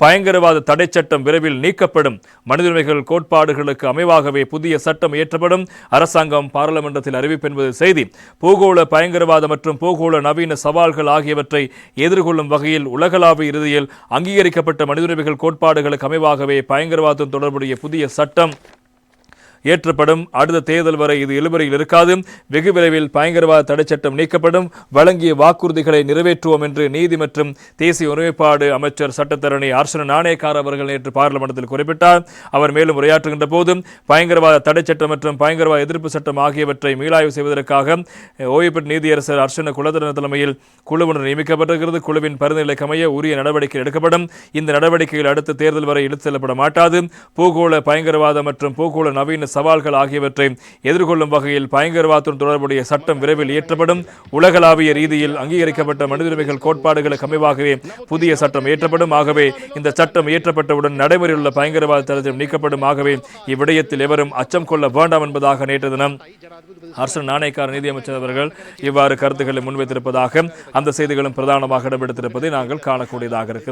பயங்கரவாத தடை சட்டம் விரைவில் நீக்கப்படும். மனித உரிமைகள் கோட்பாடுகளுக்கு அமைவாகவே புதிய சட்டம் இயற்றப்படும். அரசாங்கம் பாராளுமன்றத்தில் அறிவிப்பென்பது செய்தி. பூகோள பயங்கரவாத மற்றும் பூகோள நவீன சவால்கள் ஆகியவற்றை எதிர்கொள்ளும் வகையில் உலகளாவிய இறுதியில் அங்கீகரிக்கப்பட்ட மனித உரிமைகள் கோட்பாடுகளுக்கு அமைவாகவே பயங்கரவாதம் தொடர்புடைய புதிய சட்டம் ஏற்றப்படும். அடுத்த தேர்தல் வரை இது இழுபறையில் இருக்காது. வெகு விரைவில் பயங்கரவாத தடை சட்டம் நீக்கப்படும். வழங்கிய வாக்குறுதிகளை நிறைவேற்றுவோம் என்று நீதி மற்றும் தேசிய ஒருமைப்பாடு அமைச்சர் சட்டத்தரணி அர்ச்சன நாணயக்கார் அவர்கள் நேற்று பாராளுமன்றத்தில் குறிப்பிட்டார். அவர் மேலும் உரையாற்றுகின்ற போதும் பயங்கரவாத தடை சட்டம் மற்றும் பயங்கரவாத எதிர்ப்பு சட்டம் ஆகியவற்றை மீளாய்வு செய்வதற்காக ஓய்வு பெற்ற நீதியரசர் அர்ச்சன குலதரன் தலைமையில் குழு ஒன்று நியமிக்கப்பட்டிருக்கிறது. குழுவின் பரிந்துரைக்கு அமைய உரிய நடவடிக்கை எடுக்கப்படும். இந்த நடவடிக்கைகள் அடுத்த தேர்தல் வரை இழுத்து செல்லப்பட மாட்டாது. பூகோள பயங்கரவாத மற்றும் பூகோள நவீன சவால்கள் ஆகியவற்றை எதிர்கொள்ளும் வகையில் பயங்கரவாதத்துடன் தொடர்புடைய சட்டம் விரைவில் இயற்றப்படும். உலகளாவிய ரீதியில் அங்கீகரிக்கப்பட்ட மனித உரிமைகள் கோட்பாடுகளுக்கு அமைவாகவே புதிய சட்டம் இயற்றப்படும். ஆகவே இந்த சட்டம் இயற்றப்பட்டவுடன் நடைமுறையில் உள்ள பயங்கரவாத தளத்தில் நீக்கப்படும். ஆகவே இவ்விடயத்தில் எவரும் அச்சம் கொள்ள வேண்டாம் என்பதாக நேற்று தினம் அரசன் நாணயக்கார நிதியமைச்சர் அவர்கள் இவ்வாறு கருத்துக்களை முன்வைத்திருப்பதாக அந்த செய்திகளும் பிரதானமாக இடம்பெடுத்திருப்பதை நாங்கள் காணக்கூடியதாக இருக்கிறது.